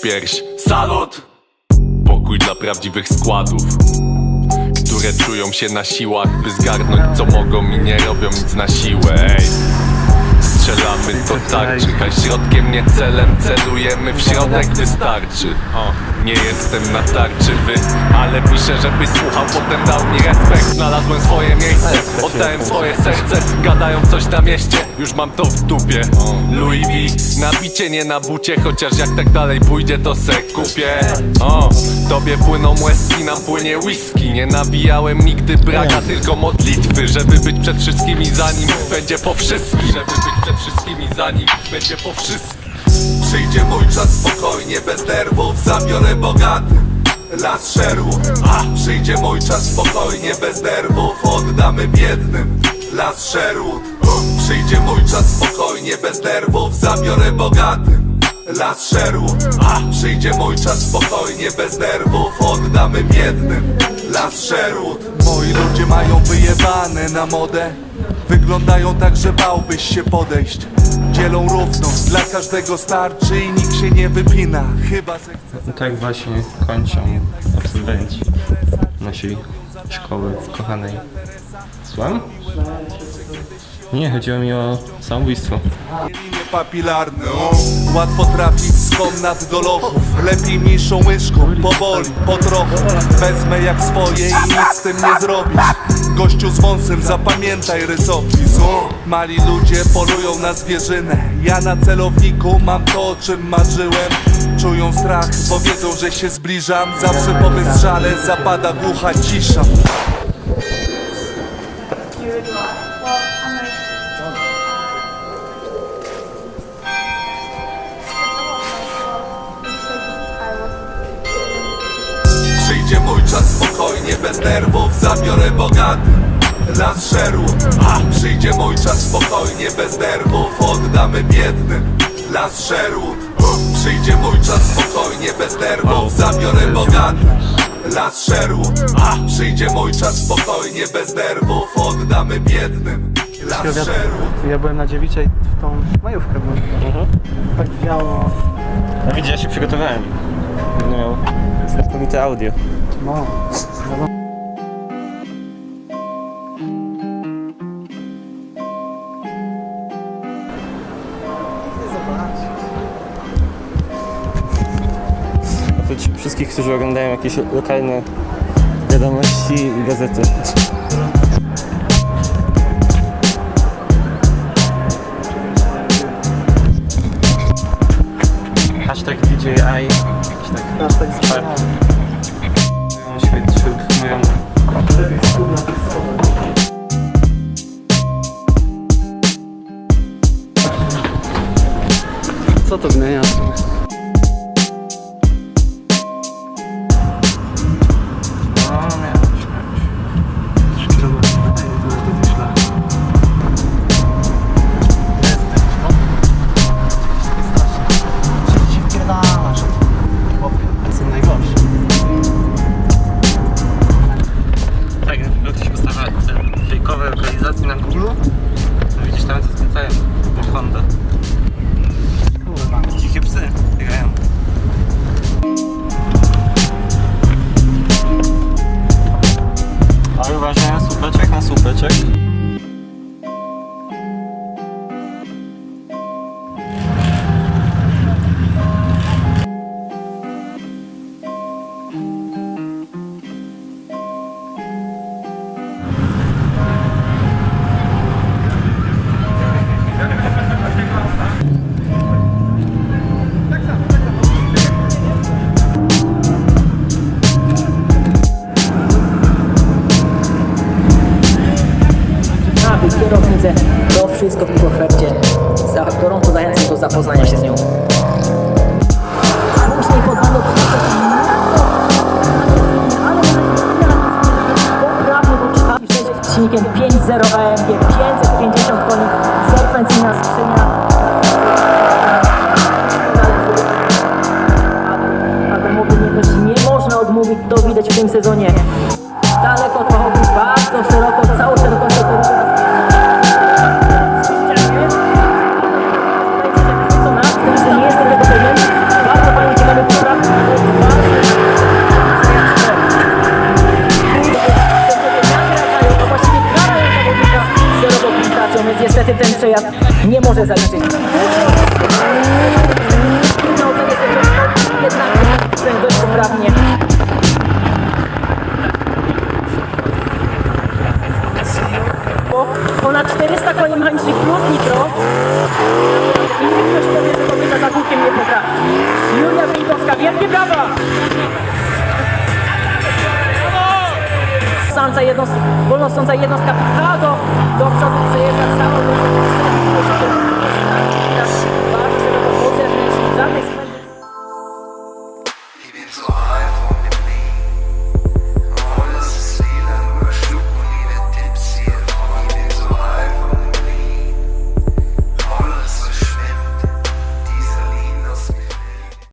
pierś Salut! Pokój dla prawdziwych składów Które czują się na siłach By zgarnąć co mogą i nie robią nic na siłę Ej. Strzelamy to tarczy Haj środkiem nie celem Celujemy w środek wystarczy. O, Nie jestem na tarczy wy Ale piszę żebyś słuchał Potem dał mi respekt. Znalazłem swoje miejsce Oddałem swoje serce Gadają coś na mieście Już mam to w dupie. Louis V Na bicie nie na bucie Chociaż jak tak dalej pójdzie to se kupię. O, Tobie płyną łezki Nam płynie whisky. Nie nawijałem nigdy braga Tylko modlitwy Żeby być przed wszystkimi zanim Będzie po wszystkim. Żeby być przed wszystkimi zanim Będzie po wszystkim. Przyjdzie mój czas spokojnie, bez nerwów Zabiorę bogaty las szeru. A przyjdzie mój czas spokojnie, bez nerwów Oddamy biednym las szeru. Przyjdzie mój czas spokojnie, bez nerwów Zabiorę bogatym las szeru. A przyjdzie mój czas spokojnie, bez nerwów Oddamy biednym las szeru. Moi ludzie mają wyjebane na modę Wyglądają tak, że bałbyś się podejść Dzielą równo, dla każdego starczy i nikt się nie wypina Chyba, że No tak właśnie kończą absolwenci naszej szkoły kochanej. Słucham? Nie, chodziło mi o samobójstwo. linie papilarne. Łatwo trafić z komnat do lochów Lepiej mniejszą łyżką, powoli, po trochu Wezmę jak swoje i nic z tym nie zrobisz Gościu z wąsem, zapamiętaj rysopis. Mali ludzie polują na zwierzynę Ja na celowniku mam to o czym marzyłem Czują strach, bo wiedzą, że się zbliżam Zawsze po wystrzale zapada głucha cisza Przyjdzie mój czas spokojnie, bez nerwów Zabiorę bogaty las szeru A przyjdzie mój czas spokojnie, bez nerwów Oddamy biednym las szeru Przyjdzie mój czas spokojnie, bez nerwów Zabiorę bogaty las szeru A przyjdzie mój czas spokojnie, bez nerwów Oddamy biednym las szeru Ja byłem na dziewiczej w tą majówkę byłem. Tak wiało. No widzisz, ja się przygotowałem. Miał znakomite audio. No. Oprócz wszystkich, którzy oglądają jakieś lokalne wiadomości i gazety. Hashtag DJI. Hashtag Teraz moją Co to zmienia? Tam co skręcają pod Honda. Kurwa. Dzikie psy biegają. Ale uważaj na słupeczek, na słupeczek. To wszystko w ofercie. Za gorąco zachęcam do zapoznania się z nią. Później podano poprawny pocztami 6 z silnikiem 5.0 AMG, 550 koni, serpencyjna skrzynia. Odmówić, to widać w tym sezonie. Daleko od fachowych, bardzo szeroko, 400 koni mechanicznych plus nitro. I niech ktoś powie, że kobieta za kółkiem nie potrafi. Julia Winkowska, wielkie brawa! Sąca jednostka, wolnosąca jednostka do, do przodu, przejeżdża całą